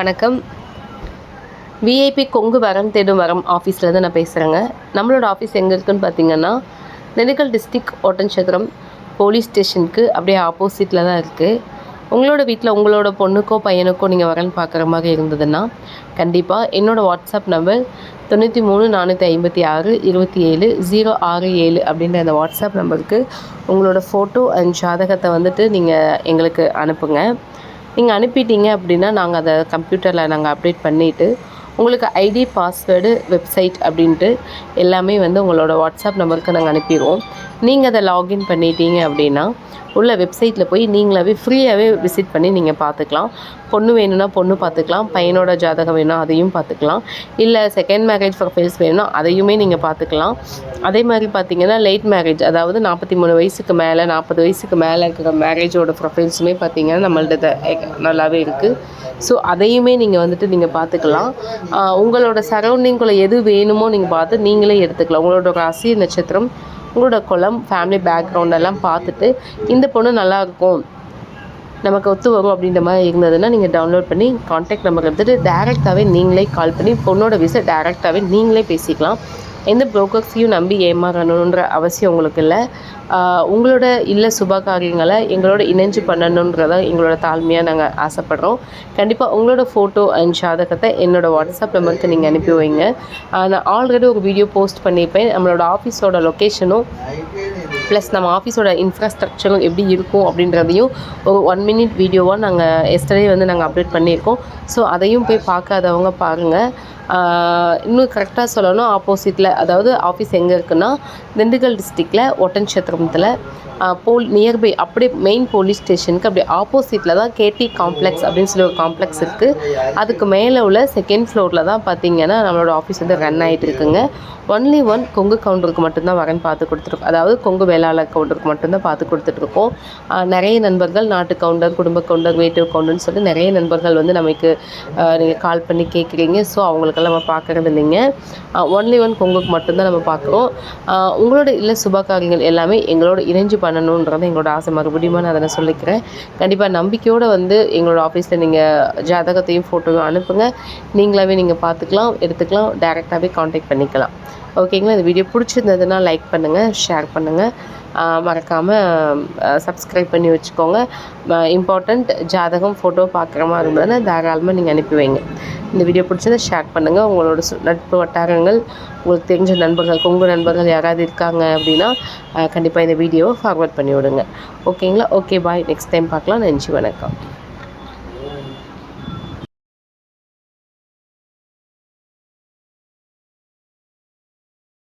வணக்கம். விஐபி கொங்கு வரம் தேடும் வரம் ஆஃபீஸ்லேருந்து நான் பேசுகிறேங்க நம்மளோட ஆஃபீஸ் எங்கே இருக்குன்னு பார்த்தீங்கன்னா திண்டுக்கல் டிஸ்ட்ரிக் ஓட்டன்சத்திரம் போலீஸ் ஸ்டேஷனுக்கு அப்படியே ஆப்போசிட்டில் தான் இருக்குது உங்களோட வீட்டில் உங்களோட பொண்ணுக்கோ பையனுக்கோ நீங்கள் வரன்னு பார்க்குற மாதிரி இருந்ததுன்னா கண்டிப்பாக என்னோடய வாட்ஸ்அப் நம்பர் தொண்ணூற்றி மூணு நானூற்றி ஐம்பத்தி ஆறு இருபத்தி ஏழு ஜீரோ ஆறு ஏழு அப்படின்ற அந்த வாட்ஸ்அப் நம்பருக்கு உங்களோட ஃபோட்டோ அண்ட் ஜாதகத்தை வந்துட்டு நீங்கள் எங்களுக்கு அனுப்புங்க. நீங்கள் அனுப்பிட்டீங்க அப்படின்னா நாங்கள் அதை கம்ப்யூட்டரில் நாங்கள் அப்டேட் பண்ணிவிட்டு உங்களுக்கு ஐடி பாஸ்வேர்டு வெப்சைட் அப்படின்ட்டு எல்லாமே வந்து உங்களோட வாட்ஸ்அப் நம்பருக்கு நாங்கள் அனுப்பிடுவோம். நீங்கள் அதை லாகின் பண்ணிட்டீங்க அப்படின்னா உள்ள வெப்சைட்டில் போய் நீங்களாவே ஃப்ரீயாகவே விசிட் பண்ணி நீங்கள் பார்த்துக்கலாம் பொண்ணு வேணும்னா பொண்ணு பார்த்துக்கலாம் பையனோட ஜாதகம் வேணும்னா அதையும் பார்த்துக்கலாம் இல்லை செகண்ட் மேரேஜ் ப்ரொஃபைல்ஸ் வேணும்னா அதையுமே நீங்கள் பார்த்துக்கலாம் அதே மாதிரி பார்த்தீங்கன்னா லேட் மேரேஜ் அதாவது நாற்பத்தி மூணு வயசுக்கு மேலே நாற்பது வயசுக்கு மேலே இருக்கிற மேரேஜோட ப்ரொஃபைல்ஸுமே பார்த்தீங்கன்னா நம்மள்ட்ட நல்லாவே இருக்குது ஸோ அதையுமே நீங்கள் வந்துட்டு நீங்கள் பார்த்துக்கலாம் உங்களோட சரௌண்டிங்குள்ளே எது வேணுமோ நீங்கள் பார்த்து நீங்களே எடுத்துக்கலாம். உங்களோட ராசி நட்சத்திரம் உங்களோட குளம் ஃபேமிலி பேக்ரவுண்ட் எல்லாம் பார்த்துட்டு இந்த பொண்ணு நல்லா இருக்கும் நமக்கு ஒத்து வரும் அப்படின்ற மாதிரி இருந்ததுன்னா நீங்கள் டவுன்லோட் பண்ணி காண்டாக்ட் நம்பர் எடுத்துகிட்டு டேரெக்டாகவே நீங்களே கால் பண்ணி பொண்ணோட விசை டேரெக்டாகவே நீங்களே பேசிக்கலாம். எந்த ப்ரோக்கர்ஸையும் நம்பி ஏமாறணுன்ற அவசியம் உங்களுக்கு இல்லை. உங்களோட இல்ல சுப காரியங்களை எங்களோட இணைஞ்சு பண்ணணுன்றத எங்களோட தாழ்மையாக நாங்கள் ஆசைப்படுறோம். கண்டிப்பாக உங்களோட ஃபோட்டோ அண்ட் ஜாதகத்தை என்னோடய வாட்ஸ்அப் நம்பருக்கு நீங்கள் அனுப்பி வைங்க. நான் ஆல்ரெடி ஒரு வீடியோ போஸ்ட் பண்ணியிருப்பேன். நம்மளோட ஆஃபீஸோட லொக்கேஷனும் ப்ளஸ் நம்ம ஆஃபீஸோட இன்ஃப்ராஸ்ட்ரக்சரும் எப்படி இருக்கும் அப்படின்றதையும் ஒரு ஒன் மினிட் வீடியோவாக நாங்கள் எஸ்டர்டே வந்து நாங்கள் அப்டேட் பண்ணியிருக்கோம். ஸோ அதையும் போய் பார்க்காதவங்க பாருங்கள் இன்னும் கரெக்டாக சொல்லணும் ஆப்போசிட்டில் அதாவது ஆஃபீஸ் எங்கே இருக்குன்னா திண்டுக்கல் டிஸ்ட்ரிக்டில் ஒட்டன்சத்திரத்தில் போல் நியர்பை அப்படியே மெயின் போலீஸ் ஸ்டேஷனுக்கு அப்படியே ஆப்போசிட்டில் தான் கேடி காம்ப்ளெக்ஸ் அப்படின்னு சொல்லி ஒரு காம்ப்ளெக்ஸ் இருக்குது அதுக்கு மேலே உள்ள செகண்ட் ஃப்ளோரில் தான் பார்த்தீங்கன்னா நம்மளோட ஆஃபீஸ் வந்து ரன் ஆகிட்டு இருக்குங்க. ஒன்லி ஒன் கொங்கு கவுண்டருக்கு மட்டும்தான் வரேன் பார்த்து கொடுத்துருக்கோம். அதாவது கொங்கு வேளாளர் கவுண்டருக்கு மட்டும்தான் பார்த்து கொடுத்துட்ருக்கோம் நிறைய நண்பர்கள் நாட்டு கவுண்டர் குடும்ப கவுண்டர் வீட்டு கவுண்டர்னு சொல்லி நிறைய நண்பர்கள் வந்து நமக்கு நீங்கள் கால் பண்ணி கேட்குறீங்க ஸோ அவங்களுக்கு அவங்களுக்கெல்லாம் நம்ம பார்க்குறது இல்லைங்க. ஒன்லி ஒன் கொங்குக்கு மட்டும்தான் நம்ம பார்க்குறோம். உங்களோட இல்லை சுபகாரியங்கள் எல்லாமே எங்களோட இணைஞ்சு பண்ணணுன்றது எங்களோட ஆசை. மறுபடியும் நான் அதை நான் சொல்லிக்கிறேன். கண்டிப்பாக நம்பிக்கையோடு வந்து எங்களோட ஆஃபீஸில் நீங்கள் ஜாதகத்தையும் ஃபோட்டோவும் அனுப்புங்க. நீங்களாகவே நீங்கள் பார்த்துக்கலாம் எடுத்துக்கலாம் டேரெக்டாகவே காண்டாக்ட் பண்ணிக்கலாம். ஓகேங்களா இந்த வீடியோ பிடிச்சிருந்ததுன்னா லைக் பண்ணுங்கள் ஷேர் பண்ணுங்கள் மறக்காமல் சப்ஸ்கிரைப் பண்ணி வச்சுக்கோங்க. இம்பார்ட்டண்ட் ஜாதகம் ஃபோட்டோ பார்க்குற மாதிரி இருந்ததுன்னா தாராளமாக நீங்கள் அனுப்பி வைங்க. இந்த வீடியோ பிடிச்சதை ஷேர் பண்ணுங்கள் உங்களோட சு- நட்பு வட்டாரங்கள் உங்களுக்கு தெரிஞ்ச நண்பர்கள் கொங்கு நண்பர்கள் யாராவது இருக்காங்க அப்படின்னா கண்டிப்பாக இந்த வீடியோவை ஃபார்வர்ட் பண்ணி விடுங்க. ஓகேங்களா ஓகே பாய் நெக்ஸ்ட் டைம் பார்க்கலாம். நன்றி வணக்கம்.